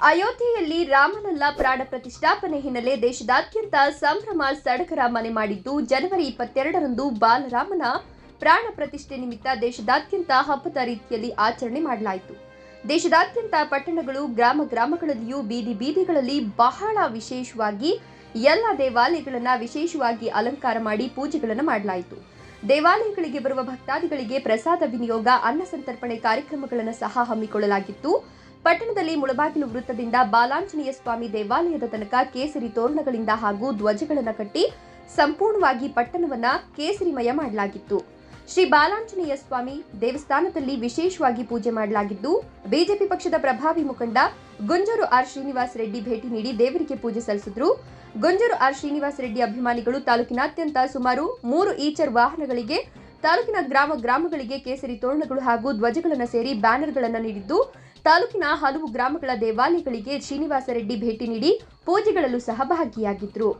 ರಾಮಲಲ್ಲಾ ಪ್ರಾಣ ಪ್ರತಿಷ್ಠಾಪನೆ ಹಿನ್ನೆಲೆ ದೇಶದಾದ್ಯಂತ ಸಂಭ್ರಮ ಸಡಗರ ಮನೆ ಮಾಡಿದ್ದು ಜನವರಿ ಇಪ್ಪತ್ತೆರಡರಂದು ಬಾಲರಾಮನ ಪ್ರಾಣ ಪ್ರತಿಷ್ಠೆ ನಿಮಿತ್ತ ದೇಶದಾದ್ಯಂತ ಹಬ್ಬದ ರೀತಿಯಲ್ಲಿ ಆಚರಣೆ ಮಾಡಲಾಯಿತು. ದೇಶದಾದ್ಯಂತ ಪಟ್ಟಣಗಳು, ಗ್ರಾಮ ಗ್ರಾಮಗಳಲ್ಲಿಯೂ ಬೀದಿ ಬೀದಿಗಳಲ್ಲಿ ಬಹಳ ವಿಶೇಷವಾಗಿ ಎಲ್ಲ ದೇವಾಲಯಗಳನ್ನು ವಿಶೇಷವಾಗಿ ಅಲಂಕಾರ ಮಾಡಿ ಪೂಜೆಗಳನ್ನು ಮಾಡಲಾಯಿತು. ದೇವಾಲಯಗಳಿಗೆ ಬರುವ ಭಕ್ತಾದಿಗಳಿಗೆ ಪ್ರಸಾದ, ವಿನಿಯೋಗ, ಅನ್ನ ಸಂತರ್ಪಣೆ ಕಾರ್ಯಕ್ರಮಗಳನ್ನು ಸಹ ಹಮ್ಮಿಕೊಳ್ಳಲಾಗಿತ್ತು. ಪಟ್ಟಣದಲ್ಲಿ ಮುಳಬಾಗಿಲು ವೃತ್ತದಿಂದ ಬಾಲಾಂಜನೇಯ ಸ್ವಾಮಿ ದೇವಾಲಯದ ತನಕ ಕೇಸರಿ ತೋರಣಗಳಿಂದ ಹಾಗೂ ಧ್ವಜಗಳನ್ನು ಕಟ್ಟಿ ಸಂಪೂರ್ಣವಾಗಿ ಪಟ್ಟಣವನ್ನ ಕೇಸರಿಮಯ ಮಾಡಲಾಗಿತ್ತು. ಶ್ರೀ ಬಾಲಾಂಜನೇಯ ಸ್ವಾಮಿ ದೇವಸ್ಥಾನದಲ್ಲಿ ವಿಶೇಷವಾಗಿ ಪೂಜೆ ಮಾಡಲಾಗಿದ್ದು, ಬಿಜೆಪಿ ಪಕ್ಷದ ಪ್ರಭಾವಿ ಮುಖಂಡ ಗುಂಜೂರು ಆರ್ ಶ್ರೀನಿವಾಸ್ ರೆಡ್ಡಿ ಭೇಟಿ ನೀಡಿ ದೇವರಿಗೆ ಪೂಜೆ ಸಲ್ಲಿಸಿದ್ರು. ಗುಂಜೂರು ಆರ್ ಶ್ರೀನಿವಾಸ್ ರೆಡ್ಡಿ ಅಭಿಮಾನಿಗಳು ತಾಲೂಕಿನಾದ್ಯಂತ ಸುಮಾರು ಮೂರು ಈಚರ್ ವಾಹನಗಳಿಗೆ, ತಾಲೂಕಿನ ಗ್ರಾಮ ಗ್ರಾಮಗಳಿಗೆ ಕೇಸರಿ ತೋರಣಗಳು ಹಾಗೂ ಧ್ವಜಗಳನ್ನು ಸೇರಿ ಬ್ಯಾನರ್ಗಳನ್ನು ನೀಡಿದ್ದು ತಾಲೂಕಿನ ಹಲವು ಗ್ರಾಮಗಳ ದೇವಾಲಯಗಳಿಗೆ ಶ್ರೀನಿವಾಸ ರೆಡ್ಡಿ ಭೇಟಿ ನೀಡಿ ಪೂಜೆಗಳಲ್ಲೂ ಸಹ ಭಾಗಿಯಾಗಿದ್ರು